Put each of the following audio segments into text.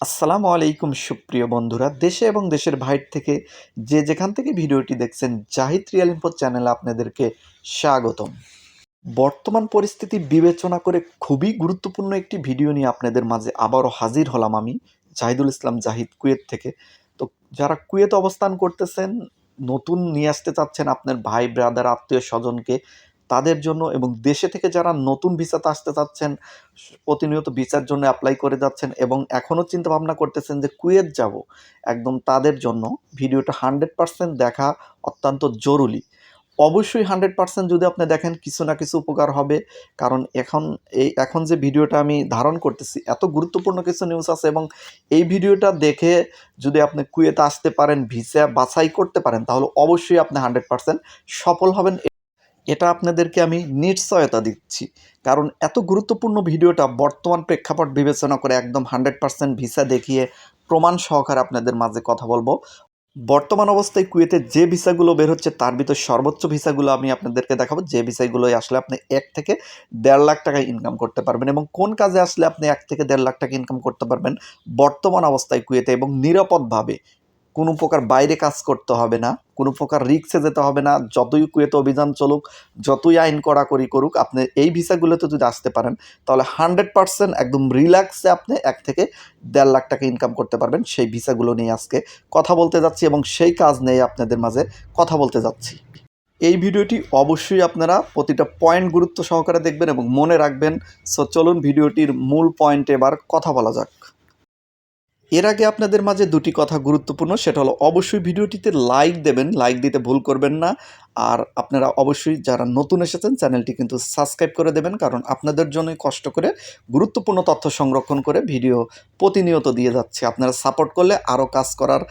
আসসালামু আলাইকুম সুপ্রিয় বন্ধুরা, দেশে এবং দেশের বাইরে থেকে যে যেখান থেকে ভিডিওটি দেখছেন, জাহিদ রিয়াল ইনফো চ্যানেলে আপনাদেরকে স্বাগতম। বর্তমান পরিস্থিতি বিবেচনা করে খুবই গুরুত্বপূর্ণ একটি ভিডিও নিয়ে আপনাদের মাঝে আবারও হাজির হলাম আমি, জাহিদুল ইসলাম জাহিদ কুয়েত থেকে। তো যারা কুয়েত অবস্থান করতেছেন, নতুন নিয়ে আসতে চাচ্ছেন আপনার ভাই ব্রাদার আত্মীয় স্বজনকে তাদের জন্য এবং দেশে থেকে যারা নতুন ভিসাতে আসতে চাচ্ছেন, প্রতিনিয়ত ভিসার জন্য অ্যাপ্লাই করে যাচ্ছেন এবং এখনও চিন্তা ভাবনা করতেছেন যে কুয়েত যাব, একদম তাদের জন্য ভিডিওটা হান্ড্রেড পার্সেন্ট দেখা অত্যন্ত জরুরি। অবশ্যই হান্ড্রেড পার্সেন্ট যদি আপনি দেখেন কিছু না কিছু উপকার হবে, কারণ এখন এই, এখন যে ভিডিওটা আমি ধারণ করতেছি, এত গুরুত্বপূর্ণ কিছু নিউজ আছে এবং এই ভিডিওটা দেখে যদি আপনি কুয়েতে আসতে পারেন, ভিসা বাছাই করতে পারেন, তাহলে অবশ্যই আপনি হান্ড্রেড পার্সেন্ট সফল হবেন। এটা আপনাদেরকে আমি নিশ্চয়তা দিচ্ছি। কারণ এত গুরুত্বপূর্ণ ভিডিওটা বর্তমান প্রেক্ষাপট বিবেচনা করে একদম হান্ড্রেড পার্সেন্ট ভিসা দেখিয়ে প্রমাণ সহকারে আপনাদের মাঝে কথা বলব। বর্তমান অবস্থায় কুয়েতে যে ভিসাগুলো বের হচ্ছে, তার ভিতর সর্বোচ্চ ভিসাগুলো আমি আপনাদেরকে দেখাবো। যে ভিসাগুলোই আসলে আপনি এক থেকে দেড় লাখ টাকা ইনকাম করতে পারবেন এবং কোন কাজে আসলে আপনি এক থেকে দেড় লাখ টাকা ইনকাম করতে পারবেন বর্তমান অবস্থায় কুয়েতে এবং নিরাপদভাবে কোনো প্রকার বাইরে কাজ করতে হবে না, কোনো প্রকার রিক্সে যেতে হবে না, যতই কুয়েতে অভিযান চলুক, যতই আইন কড়াকড়ি করুক, আপনি এই ভিসাগুলোতে যদি আসতে পারেন, তাহলে হান্ড্রেড পার্সেন্ট একদম রিল্যাক্সে আপনি এক থেকে দেড় লাখ টাকা ইনকাম করতে পারবেন সেই ভিসাগুলো নিয়ে আজকে কথা বলতে যাচ্ছি এবং সেই কাজ নিয়ে আপনাদের মাঝে কথা বলতে যাচ্ছি। এই ভিডিওটি অবশ্যই আপনারা প্রতিটা পয়েন্ট গুরুত্ব সহকারে দেখবেন এবং মনে রাখবেন সো চলুন ভিডিওটির মূল পয়েন্টে এবার কথা বলা যাক। এর আগে আপনাদের মাঝে দুটি কথা গুরুত্বপূর্ণ, সেটা হলো অবশ্যই ভিডিওটিতে লাইক দেবেন লাইক দিতে ভুল করবেন না। আর আপনারা অবশ্যই যারা নতুন এসেছেন, চ্যানেলটি কিন্তু সাবস্ক্রাইব করে দেবেন, কারণ আপনাদের জন্যই কষ্ট করে গুরুত্বপূর্ণ তথ্য সংরক্ষণ করে ভিডিও প্রতিনিয়ত দিয়ে যাচ্ছে। আপনারা সাপোর্ট করলে আরও কাজ করার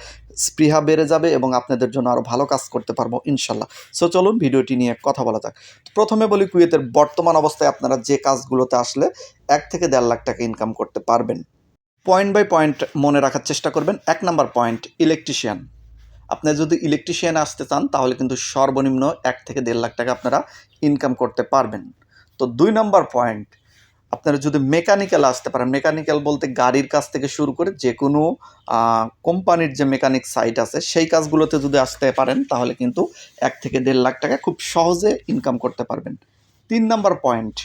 স্পৃহা বেড়ে যাবে এবং আপনাদের জন্য আরও ভালো কাজ করতে পারব, ইনশাল্লাহ। সো চলুন ভিডিওটি নিয়ে কথা বলা যাক। প্রথমে বলি কুয়েতের বর্তমান অবস্থায় আপনারা যে কাজগুলোতে আসলে এক থেকে দেড় লাখ টাকা ইনকাম করতে পারবেন। পয়েন্ট বাই পয়েন্ট মনে রাখার চেষ্টা করবেন। এক নাম্বার পয়েন্ট ইলেকট্রিশিয়ান আপনি যদি ইলেকট্রিশিয়ান আসতে চান, তাহলে কিন্তু সর্বনিম্ন এক থেকে দেড় লাখ টাকা আপনারা ইনকাম করতে পারবেন। তো দুই নাম্বার পয়েন্ট আপনারা যদি মেকানিক্যাল আসতে পারেন মেকানিক্যাল বলতে গাড়ির কাজ থেকে শুরু করে যে কোনো কোম্পানির যে মেকানিক সাইট আছে, সেই কাজগুলোতে যদি আসতে পারেন, তাহলে কিন্তু এক থেকে দেড় লাখ টাকা খুব সহজে ইনকাম করতে পারবেন। তিন নাম্বার পয়েন্ট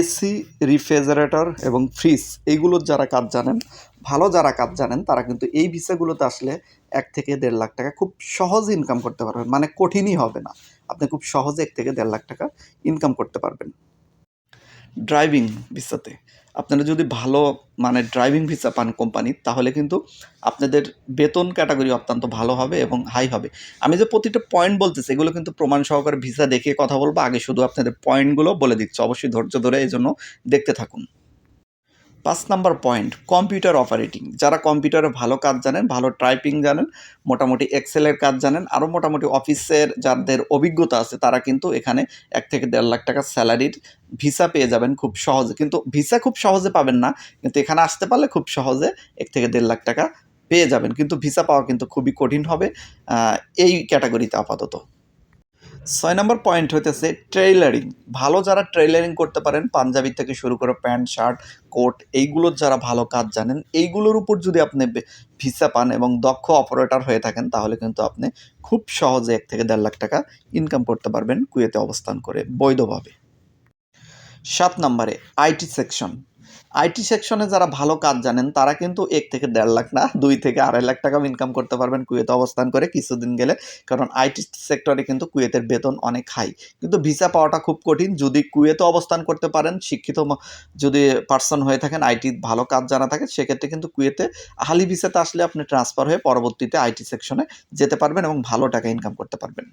এসি, রিফ্রিজারেটর এবং ফ্রিজ এইগুলোর যারা কাজ জানেন, ভালো যারা কাজ জানেন, তারা কিন্তু এই ভিসাগুলোতে আসলে এক থেকে দেড় লাখ টাকা খুব সহজে ইনকাম করতে পারবেন। মানে কঠিনই হবে না। আপনি খুব সহজে এক থেকে দেড় লাখ টাকা ইনকাম করতে পারবেন। ড্রাইভিং ভিসাতে। আপনারা যদি ভালো মানে ড্রাইভিং ভিসা পান কোম্পানি তাহলে কিন্তু আপনাদের বেতন ক্যাটাগরি অত্যন্ত ভালো হবে এবং হাই হবে। আমি যে প্রতিটা পয়েন্ট বলতেছি, এগুলো কিন্তু প্রমাণ সহকারে ভিসা দেখিয়ে কথা বলব। আগে শুধু আপনাদের পয়েন্টগুলো বলে দিচ্ছি। অবশ্যই ধৈর্য ধরে এই জন্য দেখতে থাকুন। পাঁচ নাম্বার পয়েন্ট কম্পিউটার অপারেটিং যারা কম্পিউটারে ভালো কাজ জানেন, ভালো টাইপিং জানেন, মোটামুটি এক্সেলের কাজ জানেন আরও মোটামুটি অফিসের যাদের অভিজ্ঞতা আছে, তারা কিন্তু এখানে এক থেকে দেড় লাখ টাকা স্যালারির ভিসা পেয়ে যাবেন খুব সহজে। কিন্তু ভিসা খুব সহজে পাবেন না, কিন্তু এখানে আসতে পারলে খুব সহজে এক থেকে দেড় লাখ টাকা পেয়ে যাবেন। কিন্তু ভিসা পাওয়া কিন্তু খুবই কঠিন হবে এই ক্যাটাগরিতে আপাতত। ছয় নম্বর পয়েন্ট হইতেছে ট্রেইলারিং ভালো যারা ট্রেইলারিং করতে পারেন, পাঞ্জাবি থেকে শুরু করে প্যান্ট, শার্ট, কোট, এইগুলোর যারা ভালো কাজ জানেন, এইগুলোর উপর যদি আপনি ভিসা পান এবং দক্ষ অপারেটর হয়ে থাকেন, তাহলে কিন্তু আপনি খুব সহজে এক থেকে দেড় লাখ টাকা ইনকাম করতে পারবেন কুয়েতে অবস্থান করে বৈধভাবে। সাত নম্বরে আইটি সেকশন আইটি সেকশনে যারা ভালো কাজ জানেন, তারা কিন্তু এক থেকে দেড় লাখ না, দুই থেকে আড়াই লাখ টাকাও ইনকাম করতে পারবেন কুয়েতে অবস্থান করে কিছুদিন গেলে। কারণ আইটি সেক্টরে কিন্তু কুয়েতের বেতন অনেক হাই কিন্তু ভিসা পাওয়াটা খুব কঠিন। যদি কুয়েতে অবস্থান করতে পারেন, শিক্ষিত যদি পার্সন হয়ে থাকেন, আইটি ভালো কাজ জানা থাকে, সেক্ষেত্রে কিন্তু কুয়েতে আহালি ভিসাতে আসলে আপনি ট্রান্সফার হয়ে পরবর্তীতে আইটি সেকশনে যেতে পারবেন এবং ভালো টাকা ইনকাম করতে পারবেন।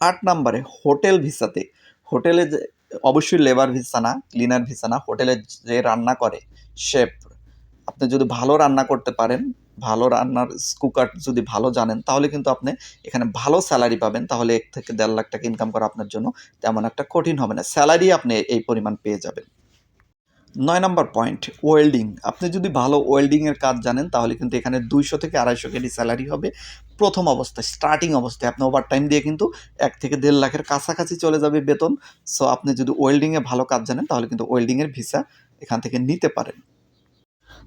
আট নম্বরে হোটেল ভিসাতে। হোটেলে যে অবশ্যই লেবার ভিসা না ক্লিনার ভিসা না হোটেলে যে রান্না করে শেফ আপনি যদি ভালো রান্না করতে পারেন, ভালো রান্নার কুকার যদি ভালো জানেন, তাহলে কিন্তু আপনি এখানে ভালো স্যালারি পাবেন, তাহলে এক থেকে দেড় লাখ টাকা ইনকাম করা আপনার জন্য তেমন একটা কঠিন হবে না। স্যালারি আপনি এই পরিমাণ পেয়ে যাবেন। নয় নম্বর পয়েন্ট ওয়েল্ডিং আপনি যদি ভালো ওয়েল্ডিংয়ের কাজ জানেন, তাহলে কিন্তু এখানে দুইশো থেকে আড়াইশো কেডি স্যালারি হবে। প্রথম অবস্থায় স্টার্টিং অবস্থায়। আপনি ওভার টাইম দিয়ে কিন্তু এক থেকে দেড় লাখের কাছাকাছি চলে যাবে বেতন। সো আপনি যদি ওয়েল্ডিংয়ে ভালো কাজ জানেন, তাহলে কিন্তু ওয়েল্ডিংয়ের ভিসা এখান থেকে নিতে পারেন।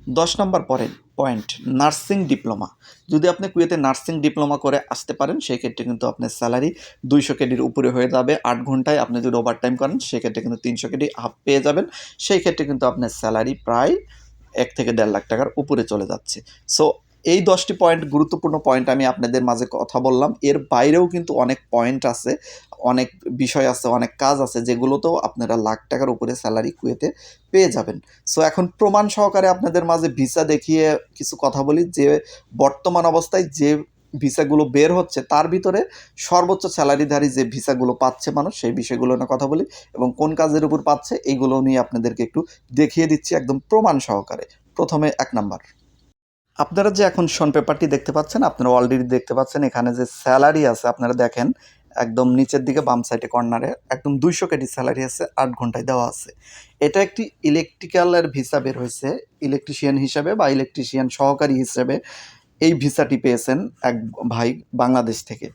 দশ নম্বর পরে পয়েন্ট নার্সিং ডিপ্লোমা যদি আপনি কুয়েতে নার্সিং ডিপ্লোমা করে আসতে পারেন, সেক্ষেত্রে কিন্তু আপনার স্যালারি দুইশো কেডির উপরে হয়ে যাবে। আট ঘন্টায় আপনি যদি ওভার টাইম করেন, সেক্ষেত্রে কিন্তু তিনশো কেডি হাফ পেয়ে যাবেন। সেই ক্ষেত্রে কিন্তু আপনার স্যালারি প্রায় এক থেকে দেড় লাখ টাকার উপরে চলে যাচ্ছে। সো এই দশটি পয়েন্ট গুরুত্বপূর্ণ পয়েন্ট আমি আপনাদের মাঝে কথা বললাম। এর বাইরেও কিন্তু অনেক পয়েন্ট আছে, অনেক বিষয় আছে, অনেক কাজ আছে, যেগুলোতেও আপনারা লাখ টাকার উপরে স্যালারি কুয়েতে পেয়ে যাবেন। সো এখন প্রমাণ সহকারে আপনাদের মাঝে ভিসা দেখিয়ে কিছু কথা বলি, যে বর্তমান অবস্থায় যে ভিসাগুলো বের হচ্ছে, তার ভিতরে সর্বোচ্চ স্যালারিধারী যে ভিসাগুলো পাচ্ছে মানুষ, সেই বিষয়গুলো নিয়ে কথা বলি এবং কোন কাজের উপর পাচ্ছে, এইগুলো নিয়ে আপনাদেরকে একটু দেখিয়ে দিচ্ছি একদম প্রমাণ সহকারে। প্রথমে এক নাম্বার আপনারা যে এখন শন পেপারটি দেখতে পাচ্ছেন, আপনারা অলরেডি দেখতে পাচ্ছেন, এখানে যে স্যালারি আছে, আপনারা দেখেন, একদম নিচের দিকে বাম সাইডে কর্নারে একদম দুইশো কেটি স্যালারি আছে, আট ঘন্টায় দেওয়া আছে। এটা একটি ইলেকট্রিক্যালের ভিসা বের হয়েছে ইলেকট্রিশিয়ান হিসাবে বা ইলেকট্রিশিয়ান সহকারী হিসেবে এই ভিসাটি পেয়েছেন এক ভাই বাংলাদেশ থেকে।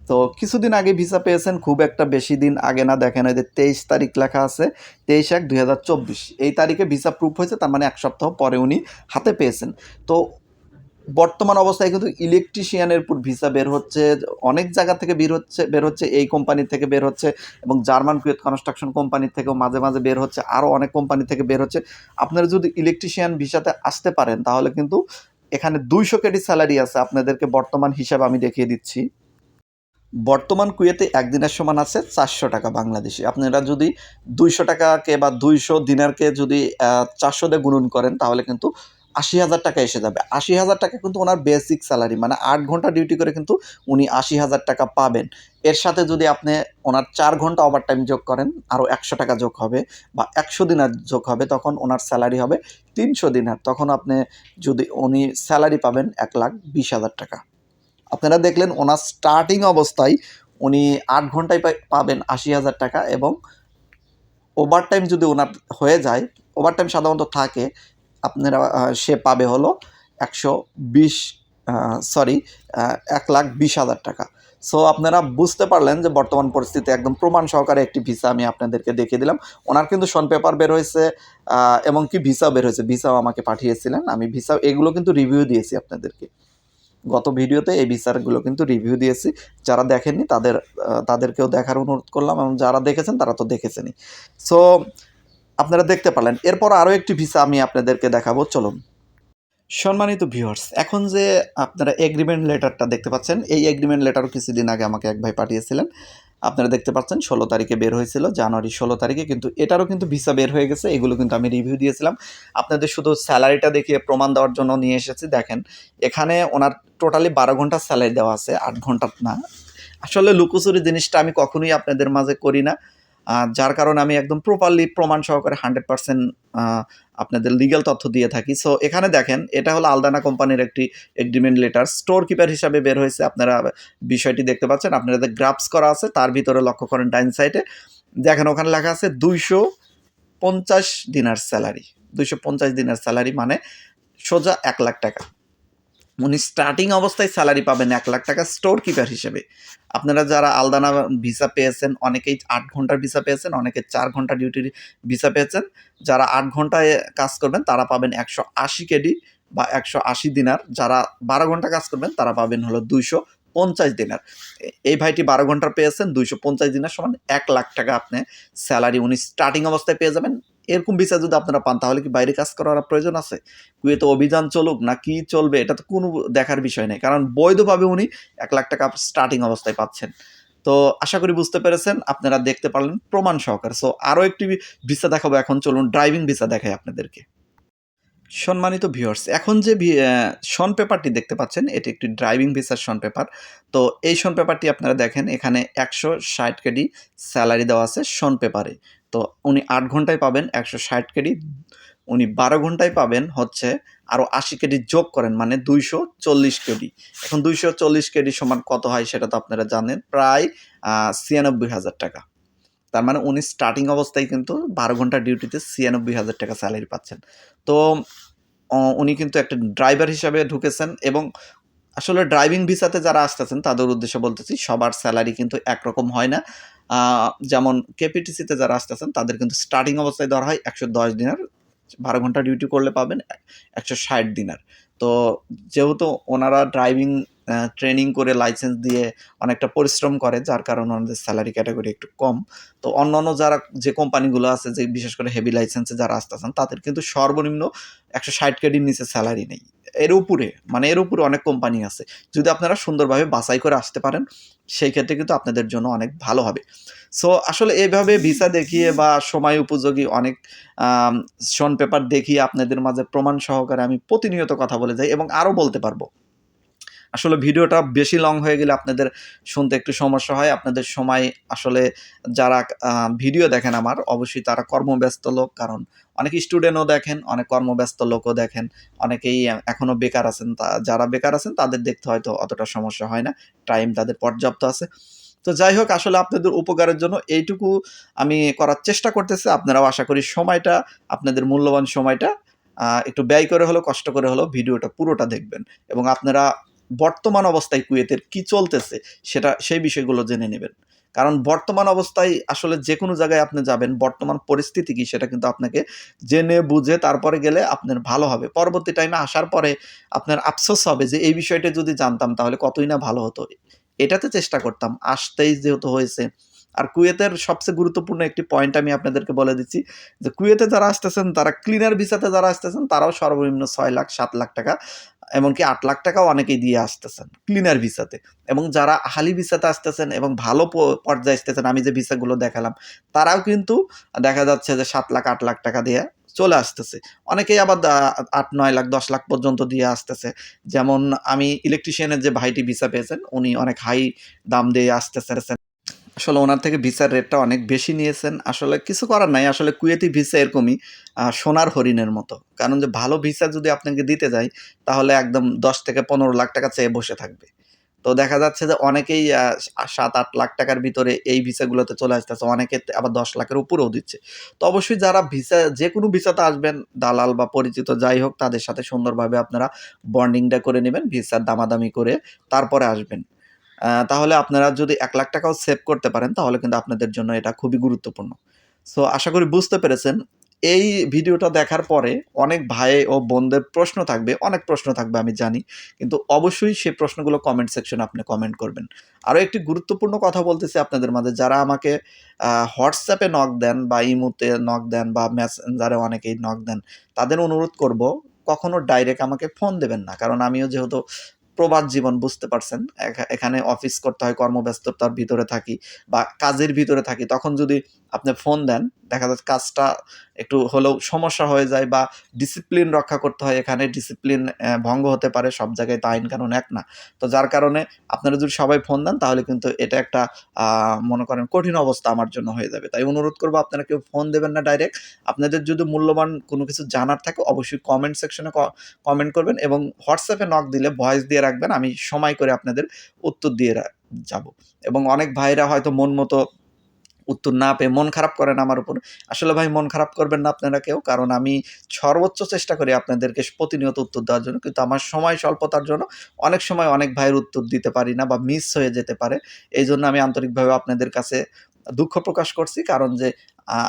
তো কিছুদিন আগে ভিসা পেয়েছেন, খুব একটা বেশি দিন আগে না, দেখেন ওই যে তেইশ তারিখ লেখা আছে, তেইশ এক দুই এই তারিখে ভিসা প্রুফ হয়েছে, তার মানে এক সপ্তাহ পরে উনি হাতে পেয়েছেন। তো বর্তমান অবস্থায় কিন্তু ইলেকট্রিশিয়ানের উপর ভিসা বের হচ্ছে, অনেক জায়গা থেকে বের হচ্ছে বের হচ্ছে, এই কোম্পানি থেকে বের হচ্ছে এবং জার্মান কুয়েত কনস্ট্রাকশন কোম্পানি থেকেও মাঝে মাঝে বের হচ্ছে আরও অনেক কোম্পানি থেকে বের হচ্ছে। আপনারা যদি ইলেকট্রিশিয়ান ভিসাতে আসতে পারেন, তাহলে কিন্তু এখানে দুইশো কেডি স্যালারি আছে আপনাদেরকে বর্তমান হিসাব আমি দেখিয়ে দিচ্ছি। বর্তমান কুয়েতে একদিনের সমান আছে চারশো টাকা বাংলাদেশি। আপনারা যদি দুইশো টাকাকে বা দুইশো দিনারকে যদি চারশো দিয়ে গুণন করেন, তাহলে কিন্তু আশি হাজার টাকা এসে যাবে। আশি হাজার টাকা কিন্তু ওনার বেসিক স্যালারি মানে আট ঘণ্টা ডিউটি করে কিন্তু উনি আশি হাজার টাকা পাবেন। এর সাথে যদি আপনি ওনার চার ঘণ্টা ওভার টাইম যোগ করেন, আরও একশো টাকা যোগ হবে বা একশো দিনার যোগ হবে, তখন ওনার স্যালারি হবে তিনশো দিনার। তখন আপনি যদি উনি স্যালারি পাবেন এক লাখ বিশ হাজার টাকা। আপনারা দেখলেন ওনার স্টার্টিং অবস্থায় উনি আট ঘন্টায় পাবেন আশি হাজার টাকা এবং ওভার টাইম যদি ওনার হয়ে যায় ওভার টাইম সাধারণত থাকে আপনারা সে পাবে হলো একশো বিশ সরি এক লাখ বিশ হাজার টাকা। সো আপনারা বুঝতে পারলেন যে বর্তমান পরিস্থিতি, একদম প্রমাণ সহকারে একটি ভিসা আমি আপনাদেরকে দেখিয়ে দিলাম। ওনার কিন্তু শন পেপার বের হয়েছে এবং কি ভিসাও বের হয়েছে? ভিসাও আমাকে পাঠিয়েছিলেন। আমি ভিসা এগুলো কিন্তু রিভিউ দিয়েছি আপনাদেরকে। গত ভিডিওতে এই ভিসারগুলো কিন্তু রিভিউ দিয়েছি। যারা দেখেননি তাদের তাদেরকেও দেখার অনুরোধ করলাম এবং যারা দেখেছেন তারা তো দেখেছেনই। সো আপনারা দেখতে পারলেন। এরপর আরও একটি ভিসা আমি আপনাদেরকে দেখাবো। চলুন। সম্মানিত ভিউয়ার্স, এখন যে আপনারা এগ্রিমেন্ট লেটারটা দেখতে পাচ্ছেন, এই এগ্রিমেন্ট লেটারও কিছুদিন আগে আমাকে এক ভাই পাঠিয়েছিলেন। আপনারা দেখতে পাচ্ছেন, ষোলো তারিখে বের হয়েছিল, জানুয়ারি ষোলো তারিখে, কিন্তু এটারও কিন্তু ভিসা বের হয়ে গেছে, এগুলো কিন্তু আমি রিভিউ দিয়েছিলাম। আপনাদের শুধু স্যালারিটা দেখিয়ে প্রমাণ দেওয়ার জন্য নিয়ে এসেছি, দেখেন। এখানে ওনার টোটালি বারো ঘণ্টার স্যালারি দেওয়া আছে, আট ঘণ্টার না। আসলে লুকোচুরি জিনিসটা আমি কখনোই আপনাদের মাঝে করি না। যার কারণে আমি একদম প্রপারলি প্রমাণ সহকারে হান্ড্রেড পার্সেন্ট আপনাদের লিগ্যাল তথ্য দিয়ে থাকি। সো এখানে দেখেন, এটা হলো আলদানা কোম্পানির একটি এগ্রিমেন্ট লেটার স্টোর কিপার হিসাবে বের হয়েছে, আপনারা বিষয়টি দেখতে পাচ্ছেন। আপনাদের গ্রাফস করা আছে, তার ভিতরে লক্ষ্য করেন ডাইন সাইডে। দেখেন, ওখানে লেখা আছে দুইশো পঞ্চাশ দিনার স্যালারি। দুইশো পঞ্চাশ দিনের স্যালারি মানে সোজা এক লাখ টাকা। উনি স্টার্টিং অবস্থায় স্যালারি পাবেন এক লাখ টাকা স্টোর কিপার হিসেবে। আপনারা যারা আলদানা ভিসা পেয়েছেন, অনেকেই আট ঘণ্টার ভিসা পেয়েছেন, অনেকে চার ঘণ্টা ডিউটির ভিসা পেয়েছেন। যারা আট ঘন্টায় কাজ করবেন, তারা পাবেন একশো আশি কেডি বা একশো আশি দিনার। যারা বারো ঘণ্টা কাজ করবেন, তারা পাবেন হলো দুইশো পঞ্চাশ দিনার। এই ভাইটি বারো ঘণ্টা পেয়েছেন, দুইশো পঞ্চাশ দিনার সমান এক লাখ টাকা আপনি স্যালারি উনি স্টার্টিং অবস্থায় পেয়ে যাবেন। এরকম ভিসা যদি আপনারা পান, তাহলে কি বাইরে কাজ করার প্রয়োজন আছে? কুয়েতে অভিযান চলুক না কি চলবে, এটা তো কোনো দেখার বিষয় নেই। কারণ বৈধভাবে উনি এক লাখ টাকা স্টার্টিং অবস্থায় পাচ্ছেন। তো আশা করি বুঝতে পেরেছেন, আপনারা দেখতে পারলেন প্রমাণ সহকারে। সো আরও একটি ভিসা দেখাবো এখন, চলুন ড্রাইভিং ভিসা দেখাই আপনাদেরকে। সম্মানিত ভিউয়ার্স এখন যে শন পেপারটি দেখতে পাচ্ছেন, এটি একটি ড্রাইভিং ভিসার শন পেপার তো এই শন পেপারটি আপনারা দেখেন, এখানে একশো ষাট কেডি স্যালারি দেওয়া আছে শন পেপারে তো উনি আট ঘন্টায় পাবেন একশো ষাট কেডি। উনি বারো ঘন্টায় পাবেন হচ্ছে আরও আশি কেডি যোগ করেন মানে দুইশো চল্লিশ কেডি। এখন দুইশো চল্লিশ কেডি সমান কত হয় সেটা তো আপনারা জানেন, প্রায় ছিয়ানব্বই হাজার টাকা। তার মানে উনি স্টার্টিং অবস্থায় কিন্তু বারো ঘণ্টা ডিউটিতে ছিয়ানব্বই হাজার টাকা স্যালারি পাচ্ছেন। তো উনি কিন্তু একটা ড্রাইভার হিসাবে ঢুকেছেন এবং আসলে ড্রাইভিং ভিসাতে যারা আসতেছেন তাদের উদ্দেশ্যে বলতেছি, সবার স্যালারি কিন্তু একরকম হয় না। যেমন কেপিটিসিতে যারা আসতেছেন, তাদের কিন্তু স্টার্টিং অবস্থায় ধরা হয় একশো দশ দিনের। বারো ঘণ্টা ডিউটি করলে পাবেন, একশো ষাট দিনার। তো যেহেতু ওনারা ড্রাইভিং ট্রেনিং করে লাইসেন্স দিয়ে অনেকটা পরিশ্রম করে, যার কারণে ওনাদের স্যালারি ক্যাটাগরি একটু কম। তো অন্যান্য যারা, যে কোম্পানিগুলো আছে, যে বিশেষ করে হেভি লাইসেন্সে যারা আসতেছেন তাদের কিন্তু সর্বনিম্ন একশো ষাট কেডির নিচে স্যালারি নেই। এর উপরে মানে এর উপরে অনেক কোম্পানি আছে। যদি আপনারা সুন্দরভাবে বাছাই করে আসতে পারেন, সেই ক্ষেত্রে কিন্তু আপনাদের জন্য অনেক ভালো হবে। সো আসলে এইভাবে ভিসা দেখিয়ে বা সময় উপযোগী অনেক শন পেপার দেখিয়ে আপনাদের মাঝে প্রমাণ সহকারে আমি প্রতিনিয়ত কথা বলে যাই এবং আরও বলতে পারব। আসলে ভিডিওটা বেশি লং হয়ে গেলে আপনাদের শুনতে একটু সমস্যা হয়। আপনাদের সময় আসলে যারা ভিডিও দেখেন আমার, অবশ্যই তারা কর্মব্যস্ত লোক। কারণ অনেক স্টুডেন্টও দেখেন, অনেক কর্মব্যস্ত লোকও দেখেন। অনেকেই এখনও বেকার আছেন। তা, যারা বেকার আছেন, তাদের দেখতে হয়তো অতটা সমস্যা হয় না। টাইম তাদের পর্যাপ্ত আছে। তো যাই হোক, আসলে আপনাদের উপকারের জন্য এইটুকু আমি করার চেষ্টা করতেছি। আপনারাও আশা করি সময়টা, আপনাদের মূল্যবান সময়টা একটু ব্যয় করে হলেও, কষ্ট করে হলেও ভিডিওটা পুরোটা দেখবেন। এবং আপনারা বর্তমান অবস্থায় কুয়েতের কি চলতেছে সেটা, সেই বিষয়গুলো জেনে নেবেন। কারণ বর্তমান অবস্থায় আসলে যে কোনো জায়গায় আপনি যাবেন, বর্তমান পরিস্থিতি কি সেটা কিন্তু আপনাকে জেনে, বুঝে তারপরে গেলে আপনার ভালো হবে। পরবর্তী টাইমে আসার পরে আপনার আফসোস হবে যে, এই বিষয়টা যদি জানতাম তাহলে কতই না ভালো হতো। এটাতে চেষ্টা করতাম। আসতেই যেহেতু হয়েছে। আর কুয়েতের সবচেয়ে গুরুত্বপূর্ণ একটি পয়েন্ট আমি আপনাদেরকে বলে দিচ্ছি যে, কুয়েতে যারা আসতেছেন, তারা ক্লিনার ভিসাতে যারা আসতেছেন, তারাও সর্বনিম্ন ছয় লাখ, সাত লাখ টাকা এমনকি আট লাখ টাকাও অনেকেই দিয়ে আসতেছেন ক্লিনার ভিসাতে। এবং যারা হালি ভিসাতে আসতেছেন এবং ভালো পর্যায়ে আসতেছেন, আমি যে ভিসাগুলো দেখালাম, তারাও কিন্তু দেখা যাচ্ছে যে সাত লাখ, আট লাখ টাকা দিয়ে চলে আসতেছে। অনেকেই আবার আট, নয় লাখ, দশ লাখ পর্যন্ত দিয়ে আসতেছে। যেমন আমি ইলেকট্রিশিয়ানের যে ভাইটি ভিসা পেয়েছেন, উনি অনেক হাই দাম দিয়ে আসতেছেন আসলে ওনার থেকে ভিসার রেটটা অনেক বেশি নিয়েছেন। আসলে কিছু করার নাই। আসলে কুয়েতি ভিসা এরকমই সোনার হরিণের মতো। কারণ যে ভালো ভিসা যদি আপনাকে দিতে যায়, তাহলে একদম দশ থেকে পনেরো লাখ টাকা চেয়ে বসে থাকবে। তো দেখা যাচ্ছে যে অনেকেই সাত, আট লাখ টাকার ভিতরে এই ভিসাগুলোতে চলে আসতেছে। অনেকে আবার দশ লাখের উপরেও দিচ্ছে। তো অবশ্যই যারা ভিসা, যে কোনো ভিসাতে আসবেন, দালাল বা পরিচিত যাই হোক, তাদের সাথে সুন্দরভাবে আপনারা বন্ডিংটা করে নেবেন, ভিসার দামাদামি করে তারপরে আসবেন। তাহলে আপনারা যদি এক লাখ টাকাও সেভ করতে পারেন, তাহলে কিন্তু আপনাদের জন্য এটা খুবই গুরুত্বপূর্ণ। সো আশা করি বুঝতে পেরেছেন। এই ভিডিওটা দেখার পরে অনেক ভাই ও বোনদের প্রশ্ন থাকবে, অনেক প্রশ্ন থাকবে, আমি জানি। কিন্তু অবশ্যই সেই প্রশ্নগুলো কমেন্ট সেকশনে আপনি কমেন্ট করবেন। আরও একটি গুরুত্বপূর্ণ কথা বলতেছি আপনাদের মাঝে। যারা আমাকে হোয়াটসঅ্যাপে নক দেন বা ইমোতে নক দেন বা মেসেঞ্জারে অনেকেই নক দেন, তাদের অনুরোধ করব, কখনো ডাইরেক্ট আমাকে ফোন দেবেন না। কারণ আমিও যেহেতু প্রবাদ জীবন বুঝতে পারছেন। এখানে অফিস করতে হয়, কর্মব্যস্ততার ভিতরে থাকি বা কাজের ভিতরে থাকি। তখন যদি আপনি ফোন দেন, দেখা যাচ্ছে কাজটা একটু হলেও সমস্যা হয়ে যায় বা ডিসিপ্লিন রক্ষা করতে হয় এখানে। ডিসিপ্লিন ভঙ্গ হতে পারে, সব জায়গায় তো আইন কানুন এক না। তো যার কারণে আপনারা যদি সবাই ফোন দেন, তাহলে কিন্তু এটা একটা মনে করেন কঠিন অবস্থা আমার জন্য হয়ে যাবে। তাই অনুরোধ করব আপনারা কেউ ফোন দেবেন না ডাইরেক্ট আপনাদের যদি মূল্যবান কোনো কিছু জানার থাকে, অবশ্যই কমেন্ট সেকশনে কমেন্ট করবেন এবং হোয়াটসঅ্যাপে নক দিলে ভয়েস দিয়ে রাখবেন। আমি সময় করে আপনাদের উত্তর দিয়ে যাব। এবং অনেক ভাইরা হয়তো মন মতো উত্তর না পেয়ে মন খারাপ করেন আমার উপর। আসলে ভাই, মন খারাপ করবেন না আপনারা কেউ, কারণ আমি সর্বোচ্চ চেষ্টা করি আপনাদেরকে প্রতিনিয়ত উত্তর দেওয়ার জন্য, কিন্তু আমার সময় স্বল্পতার জন্য অনেক সময় অনেক ভাইয়ের উত্তর দিতে পারি না বা মিস হয়ে যেতে পারে। এই জন্য আমি আন্তরিকভাবে আপনাদের কাছে দুঃখ প্রকাশ করছি, কারণ যে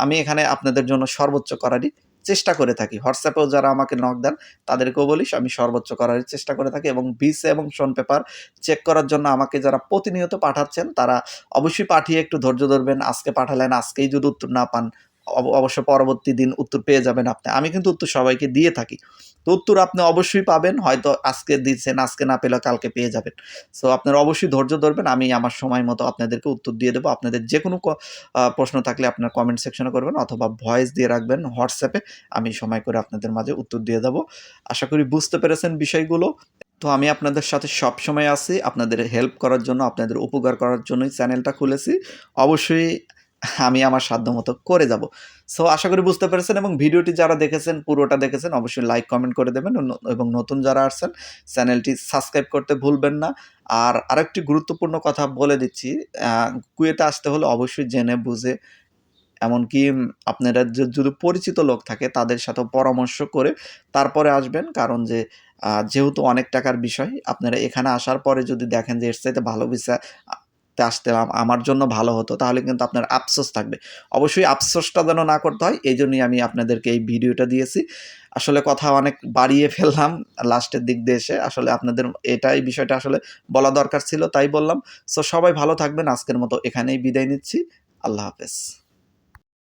আমি এখানে আপনাদের জন্য সর্বোচ্চ করারই চেষ্টা করে থাকি। হোয়াটসঅ্যাপেও যারা আমাকে নক দেন, তাদেরকেও বলিস আমি সর্বোচ্চ করার চেষ্টা করে থাকি এবং বিস এবং শোন পেপার চেক করার জন্য আমাকে যারা প্রতিনিয়ত পাঠাচ্ছেন, তারা অবশ্যই পাঠিয়ে একটু ধৈর্য ধরবেন। আজকে পাঠালেন, আজকেই যদি উত্তর না পান অবশ্য পরবর্তী দিন উত্তর পেয়ে যাবেন আপনি। আমি কিন্তু উত্তর সবাইকে দিয়ে থাকি। তো উত্তর আপনি অবশ্যই পাবেন, হয়তো আজকে দিচ্ছেন, আজকে না পেলে কালকে পেয়ে যাবেন। সো আপনারা অবশ্যই ধৈর্য ধরবেন, আমি আমার সময় মতো আপনাদেরকে উত্তর দিয়ে দেবো। আপনাদের যে কোনো প্রশ্ন থাকলে আপনার কমেন্ট সেকশনে করবেন অথবা ভয়েস দিয়ে রাখবেন হোয়াটসঅ্যাপে আমি সময় করে আপনাদের মাঝে উত্তর দিয়ে দেবো। আশা করি বুঝতে পেরেছেন বিষয়গুলো। তো আমি আপনাদের সাথে সব সময় আছি। আপনাদের হেল্প করার জন্য, আপনাদের উপকার করার জন্যই চ্যানেলটা খুলেছি। অবশ্যই আমি আমার সাধ্য মতো করে যাব। সো আশা করি বুঝতে পেরেছেন এবং ভিডিওটি যারা দেখেছেন, পুরোটা দেখেছেন, অবশ্যই লাইক কমেন্ট করে দেবেন এবং নতুন যারা আসছেন, চ্যানেলটি সাবস্ক্রাইব করতে ভুলবেন না। আর আরেকটি গুরুত্বপূর্ণ কথা বলে দিচ্ছি কুয়েতে আসতে হলে অবশ্যই জেনে বুঝে, এমনকি আপনারা যদি পরিচিত লোক থাকে, তাদের সাথে পরামর্শ করে তারপরে আসবেন। কারণ যে যেহেতু অনেক টাকার বিষয়, আপনারা এখানে আসার পরে যদি দেখেন যে, এর চাইতে ভালো ভিসা তে আসতে আমার জন্য ভালো হতো, তাহলে কিন্তু আপনার আফসোস থাকবে। অবশ্যই আফসোসটা যেন না করতে হয় এই জন্যই আমি আপনাদেরকে এই ভিডিওটা দিয়েছি। আসলে কথা অনেক বাড়িয়ে ফেললাম লাস্টের দিক দিয়ে এসে, আসলে আপনাদের এটাই বিষয়টা আসলে বলা দরকার ছিল, তাই বললাম। সো সবাই ভালো থাকবেন, আজকের মতো এখানেই বিদায় নিচ্ছি, আল্লাহ হাফেজ।